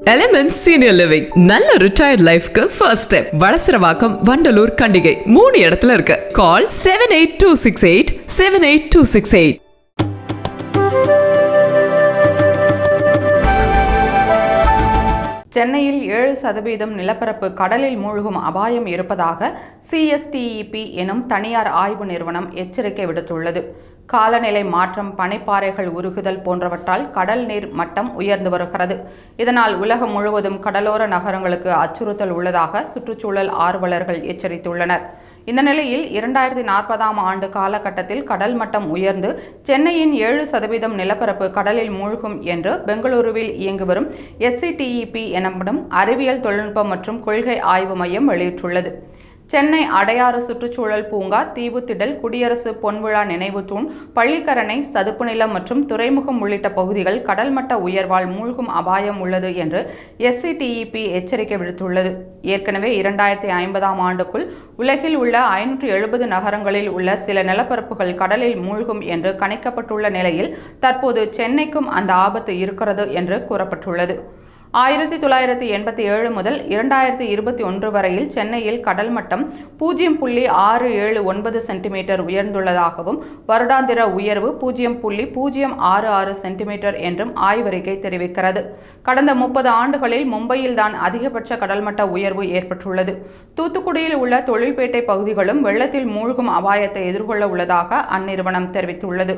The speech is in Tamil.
எலிமெண்ட் சீனியர் லிவிங் நல்ல ரிட்டையர்ட் லைஃப்க்கு ஃபர்ஸ்ட் ஸ்டெப் வளசரவாக்கம் வண்டலூர் கண்டிகை. மூணு இடத்துல இருக்கு. Call seven eight two six eight seven eight two six eight சென்னையில் ஏழு சதவீதம் நிலப்பரப்பு கடலில் மூழ்கும் அபாயம் இருப்பதாக சிஎஸ்டிஇபி எனும் தனியார் ஆய்வு நிறுவனம் எச்சரிக்கை விடுத்துள்ளது. காலநிலை மாற்றம் பனிப்பாறைகள் உருகுதல் போன்றவற்றால் கடல் நீர் மட்டம் உயர்ந்து வருகிறது. இதனால் உலகம் முழுவதும் கடலோர நகரங்களுக்கு அச்சுறுத்தல் உள்ளதாக சுற்றுச்சூழல் ஆர்வலர்கள் எச்சரித்துள்ளனர். இந்த நிலையில் இரண்டாயிரத்தி நாற்பதாம் ஆண்டு காலகட்டத்தில் கடல் மட்டம் உயர்ந்து சென்னையின் ஏழு சதவீதம் நிலப்பரப்பு கடலில் மூழ்கும் என்று பெங்களூருவில் இயங்கி வரும் எஸ்சிடிஇபி எனப்படும் அறிவியல் தொழில்நுட்பம் மற்றும் கொள்கை ஆய்வு மையம் வெளியிட்டுள்ளது. சென்னை அடையாறு சுற்றுச்சூழல் பூங்கா தீவுத்திடல் குடியரசு பொன்விழா நினைவு தூண் பள்ளிக்கரணை சதுப்பு நிலம் மற்றும் துறைமுகம் உள்ளிட்ட பகுதிகள் கடல் மட்ட உயர்வால் மூழ்கும் அபாயம் உள்ளது என்று எஸ்சிடிஇபி எச்சரிக்கை விடுத்துள்ளது. ஏற்கனவே இரண்டாயிரத்தி ஐம்பதாம் ஆண்டுக்குள் உலகில் உள்ள ஐநூற்று எழுபது நகரங்களில் உள்ள சில நிலப்பரப்புகள் கடலில் மூழ்கும் என்று கணிக்கப்பட்டுள்ள நிலையில் தற்போது சென்னைக்கும் அந்த ஆபத்து இருக்கிறது என்று கூறப்பட்டுள்ளது. ஆயிரத்தி தொள்ளாயிரத்தி எண்பத்தி ஏழு முதல் இரண்டாயிரத்தி இருபத்தி ஒன்று வரையில் சென்னையில் கடல் மட்டம் பூஜ்ஜியம் புள்ளி ஆறு ஏழு ஒன்பது சென்டிமீட்டர் உயர்ந்துள்ளதாகவும் வருடாந்திர உயர்வு பூஜ்ஜியம் புள்ளி பூஜ்ஜியம் ஆறு ஆறு சென்டிமீட்டர் என்றும் ஆய்வறிக்கை தெரிவிக்கிறது. கடந்த முப்பது ஆண்டுகளில் மும்பையில்தான் அதிகபட்ச கடல்மட்ட உயர்வு ஏற்பட்டுள்ளது. தூத்துக்குடியில் உள்ள தொழில்பேட்டை பகுதிகளும் வெள்ளத்தில் மூழ்கும் அபாயத்தை எதிர்கொள்ள உள்ளதாக அந்நிறுவனம் தெரிவித்துள்ளது.